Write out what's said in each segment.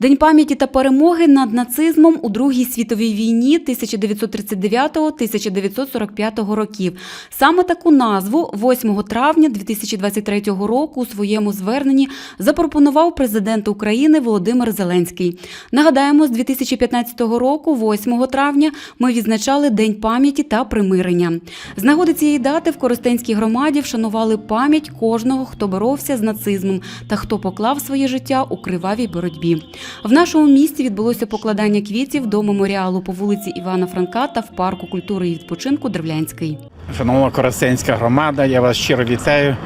День пам'яті та перемоги над нацизмом у Другій світовій війні 1939-1945 років. Саме таку назву 8 травня 2023 року у своєму зверненні запропонував президент України Володимир Зеленський. Нагадаємо, з 2015 року, 8 травня, ми відзначали День пам'яті та примирення. З нагоди цієї дати в Коростенській громаді вшанували пам'ять кожного, хто боровся з нацизмом та хто поклав своє життя у кривавій боротьбі. В нашому місті відбулося покладання квітів до меморіалу по вулиці Івана Франка та в парку культури і відпочинку Древлянський. Шановна Коростенська громада, я вас щиро вітаю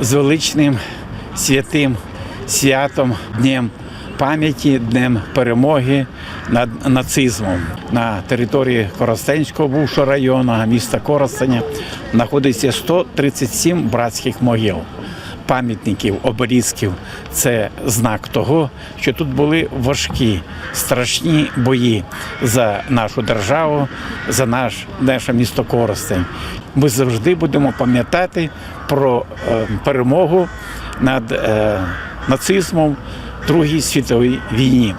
з величним святим святом, днем пам'яті, днем перемоги над нацизмом. На території Коростенського бувшого району міста Коростеня знаходиться 137 братських могил. Пам'ятників, оборізків це знак того, що тут були важкі, страшні бої за нашу державу, за наш наше місто Коростень. Ми завжди будемо пам'ятати про е, перемогу над е, нацизмом в Другій світовій війні.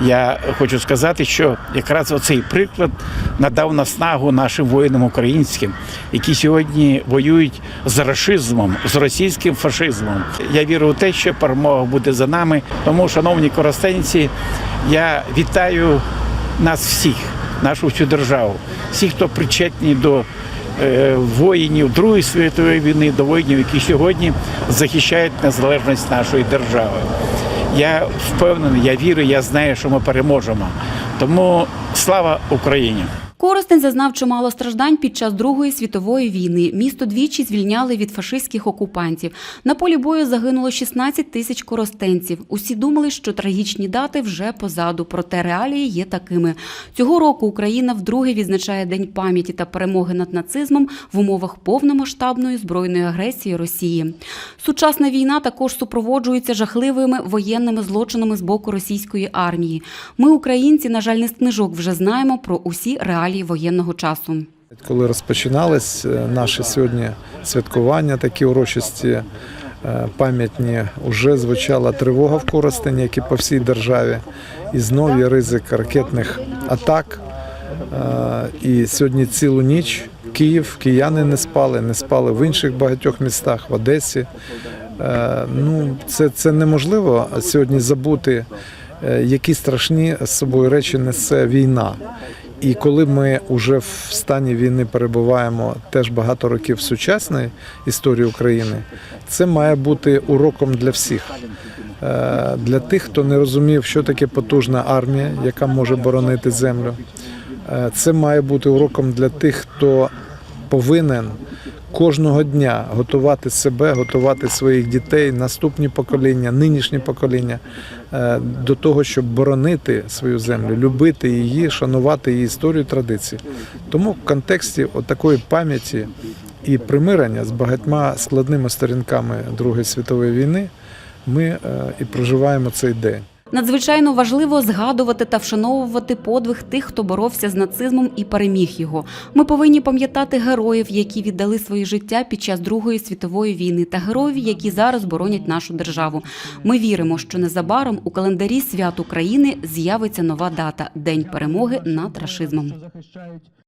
Я хочу сказати, що якраз оцей приклад надав наснагу нашим воїнам українським, які сьогодні воюють з рашизмом, з російським фашизмом. Я вірю в те, що перемога буде за нами. Тому, шановні коростенці, я вітаю нас всіх, нашу всю державу, всіх, хто причетні до е, воїнів Другої світової війни, до воїнів, які сьогодні захищають незалежність нашої держави. Я впевнений, я вірю, я знаю, що ми переможемо. Тому слава Україні! Коростень зазнав чимало страждань під час Другої світової війни. Місто двічі звільняли від фашистських окупантів. На полі бою загинуло 16 тисяч коростенців. Усі думали, що трагічні дати вже позаду, проте реалії є такими. Цього року Україна вдруге відзначає День пам'яті та перемоги над нацизмом в умовах повномасштабної збройної агресії Росії. Сучасна війна також супроводжується жахливими воєнними злочинами з боку російської армії. Ми, українці, на жаль, не книжок вже знаємо про усі реалії воєнного часу. Коли розпочинались е, наші сьогодні святкування, такі урочисті е, пам'ятні, вже звучала тривога в Коростені, як і по всій державі, і знов є ризик ракетних атак. Е, І сьогодні цілу ніч Київ, кияни не спали, не спали в інших багатьох містах, в Одесі. Ну, це, це неможливо сьогодні забути, які страшні з собою речі несе війна. І коли ми вже в стані війни перебуваємо теж багато років сучасній історії України, це має бути уроком для всіх. Е, Для тих, хто не розумів, що таке потужна армія, яка може боронити землю. Е, Це має бути уроком для тих, хто повинен кожного дня готувати себе, готувати своїх дітей, наступні покоління, нинішні покоління е, до того, щоб боронити свою землю, любити її, шанувати її історію, традиції. Тому в контексті такої пам'яті і примирення з багатьма складними сторінками Другої світової війни ми е, і проживаємо цей день. Надзвичайно важливо згадувати та вшановувати подвиг тих, хто боровся з нацизмом і переміг його. Ми повинні пам'ятати героїв, які віддали своє життя під час Другої світової війни, та героїв, які зараз боронять нашу державу. Ми віримо, що незабаром у календарі свят України з'явиться нова дата День перемоги над рашизмом.